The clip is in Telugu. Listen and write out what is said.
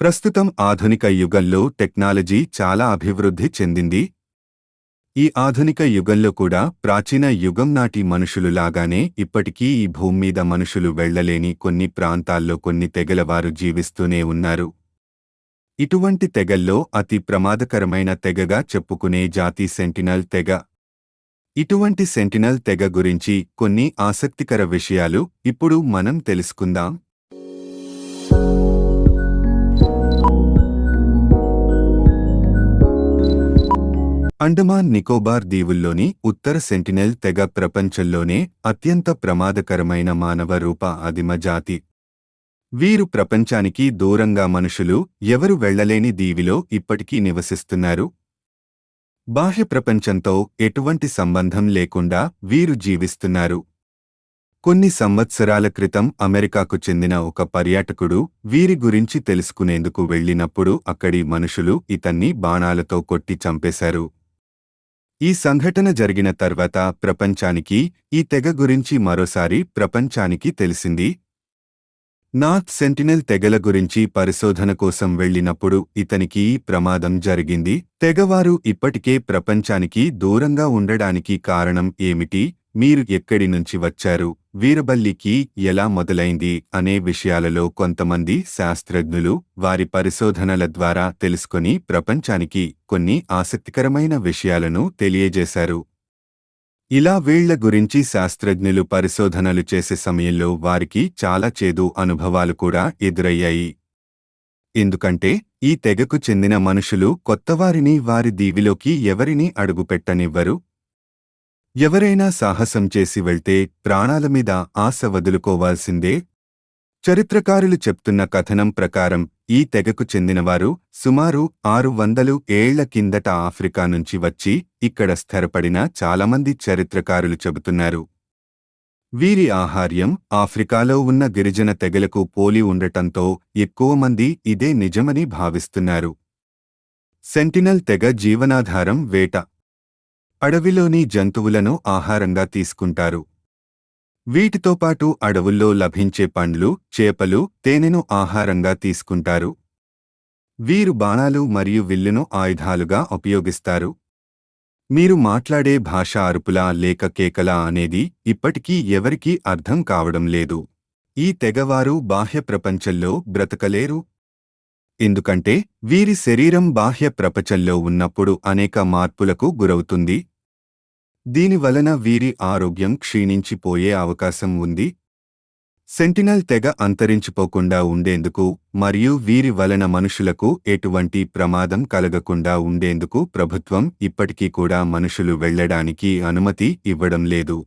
ప్రస్తుతం ఆధునిక యుగంలో టెక్నాలజీ చాలా అభివృద్ధి చెందింది. ఈ ఆధునిక యుగంలో కూడా ప్రాచీన యుగం నాటి మనుషులు లాగానే ఇప్పటికీ ఈ భూమి మీద మనుషులు వెళ్ళలేని కొన్ని ప్రాంతాల్లో కొన్ని తెగలవారు జీవిస్తూనే ఉన్నారు. ఇటువంటి తెగల్లో అతి ప్రమాదకరమైన తెగగా చెప్పుకునే జాతి సెంటినల్ తెగ. ఇటువంటి సెంటినల్ తెగ గురించి కొన్ని ఆసక్తికర విషయాలు ఇప్పుడు మనం తెలుసుకుందాం. అండమాన్ నికోబార్ దీవుల్లోని ఉత్తర సెంటినెల్ తెగ ప్రపంచంలోనే అత్యంత ప్రమాదకరమైన మానవ రూప ఆదిమ జాతి. వీరు ప్రపంచానికి దూరంగా మనుషులు ఎవరు వెళ్ళలేని దీవిలో ఇప్పటికీ నివసిస్తున్నారు. బాహ్య ప్రపంచంతో ఎటువంటి సంబంధం లేకుండా వీరు జీవిస్తున్నారు. కొన్ని సంవత్సరాల క్రితం అమెరికాకు చెందిన ఒక పర్యాటకుడు వీరి గురించి తెలుసుకునేందుకు వెళ్ళినప్పుడు అక్కడి మనుషులు ఇతన్ని బాణాలతో కొట్టి చంపేశారు. ఈ సంఘటన జరిగిన తర్వాత ప్రపంచానికి ఈ తెగ గురించి మరోసారి ప్రపంచానికి తెలిసింది. నార్త్ సెంటినెల్ తెగల గురించి పరిశోధన కోసం వెళ్ళినప్పుడు ఇతనికి ఈ ప్రమాదం జరిగింది. తెగవారు ఇప్పటికే ప్రపంచానికి దూరంగా ఉండడానికి కారణం ఏమిటి? మీరు ఎక్కడి నుంచి వచ్చారు? వీరబల్లికి ఎలా మొదలైంది? అనే విషయాలలో కొంతమంది శాస్త్రజ్ఞులు వారి పరిశోధనల ద్వారా తెలుసుకొని ప్రపంచానికి కొన్ని ఆసక్తికరమైన విషయాలను తెలియజేశారు. ఇలా వీళ్ళ గురించి శాస్త్రజ్ఞులు పరిశోధనలు చేసే సమయంలో వారికి చాలా చేదు అనుభవాలు కూడా ఎదురయ్యాయి. ఎందుకంటే ఈ తెగకు చెందిన మనుషులు కొత్తవారిని వారి దీవిలోకి ఎవరిని అడుగుపెట్టనివ్వరు ఎవరైనా సాహసం చేసి వెళ్తే ప్రాణాల మీద ఆశ వదులుకోవాల్సిందే? చరిత్రకారులు చెప్తున్న కథనం ప్రకారం ఈ తెగకు చెందినవారు సుమారు ఆరు వందలు ఏళ్ళ కిందట ఆఫ్రికా నుంచి వచ్చి ఇక్కడ స్థిరపడిన చాలామంది చరిత్రకారులు చెబుతున్నారు. వీరి ఆహార్యం ఆఫ్రికాలో ఉన్న గిరిజన తెగలకు పోలి ఉండటంతో ఎక్కువ మంది ఇదే నిజమని భావిస్తున్నారు. సెంటినల్ తెగ జీవనాధారం వేట అడవిలోని జంతువులను ఆహారంగా తీసుకుంటారు. వీటితో పాటు అడవుల్లో లభించే పండ్లు చేపలు తేనెను ఆహారంగా తీసుకుంటారు. వీరు బాణాలు మరియు విల్లును ఆయుధాలుగా ఉపయోగిస్తారు. మీరు మాట్లాడే భాష అరుపులా లేక కేకలా అనేది ఇప్పటికీ ఎవరికీ అర్థం కావడం లేదు. ఈ తెగవారు బాహ్య ప్రపంచంలో బ్రతకలేరు. ఎందుకంటే వీరి శరీరం బాహ్య ప్రపంచంలో ఉన్నప్పుడు అనేక మార్పులకు గురవుతుంది. దీనివలన వీరి ఆరోగ్యం క్షీణించిపోయే అవకాశం ఉంది. సెంటినల్ తెగ అంతరించిపోకుండా ఉండేందుకు మరియు వీరి వలన మనుషులకు ఎటువంటి ప్రమాదం కలగకుండా ఉండేందుకు ప్రభుత్వం ఇప్పటికీ కూడా మనుషులు వెళ్ళడానికి అనుమతి ఇవ్వడం లేదు.